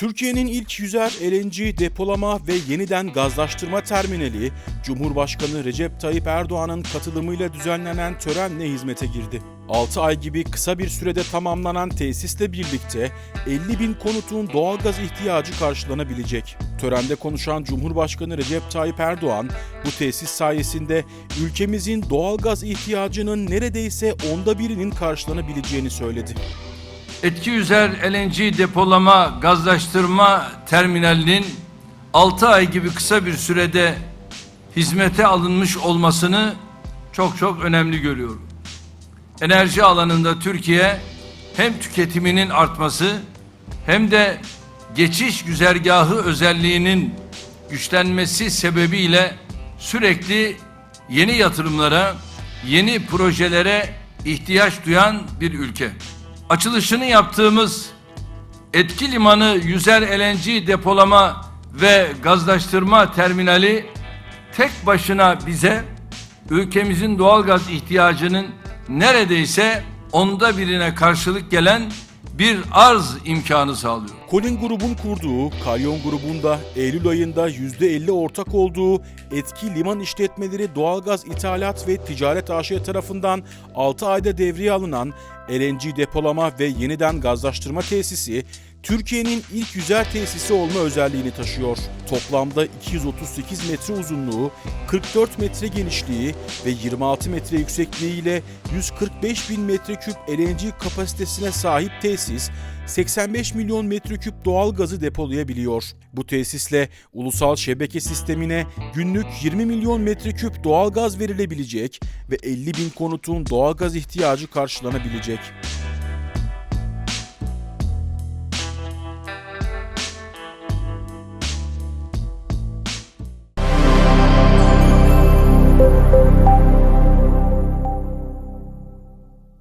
Türkiye'nin ilk yüzer LNG depolama ve yeniden gazlaştırma terminali, Cumhurbaşkanı Recep Tayyip Erdoğan'ın katılımıyla düzenlenen törenle hizmete girdi. 6 ay gibi kısa bir sürede tamamlanan tesisle birlikte 50 bin konutun doğalgaz ihtiyacı karşılanabilecek. Törende konuşan Cumhurbaşkanı Recep Tayyip Erdoğan, bu tesis sayesinde ülkemizin doğalgaz ihtiyacının neredeyse onda birinin karşılanabileceğini söyledi. Etki Yüzer LNG depolama gazlaştırma terminalinin 6 ay gibi kısa bir sürede hizmete alınmış olmasını çok çok önemli görüyorum. Enerji alanında Türkiye hem tüketiminin artması hem de geçiş güzergahı özelliğinin güçlenmesi sebebiyle sürekli yeni yatırımlara, yeni projelere ihtiyaç duyan bir ülke. Açılışını yaptığımız etki limanı yüzer LNG depolama ve gazlaştırma terminali tek başına bize ülkemizin doğalgaz ihtiyacının neredeyse onda birine karşılık gelen bir arz imkanı sağlıyor. Colin grubun kurduğu, Kalyon grubun da Eylül ayında %50 ortak olduğu etki liman işletmeleri doğalgaz ithalat ve ticaret AŞ tarafından 6 ayda devreye alınan LNG depolama ve yeniden gazlaştırma tesisi Türkiye'nin ilk yüzer tesisi olma özelliğini taşıyor. Toplamda 238 metre uzunluğu, 44 metre genişliği ve 26 metre yüksekliğiyle 145 bin metreküp LNG kapasitesine sahip tesis 85 milyon metreküp doğal gazı depolayabiliyor. Bu tesisle ulusal şebeke sistemine günlük 20 milyon metreküp doğal gaz verilebilecek ve 50 bin konutun doğal gaz ihtiyacı karşılanabilecek.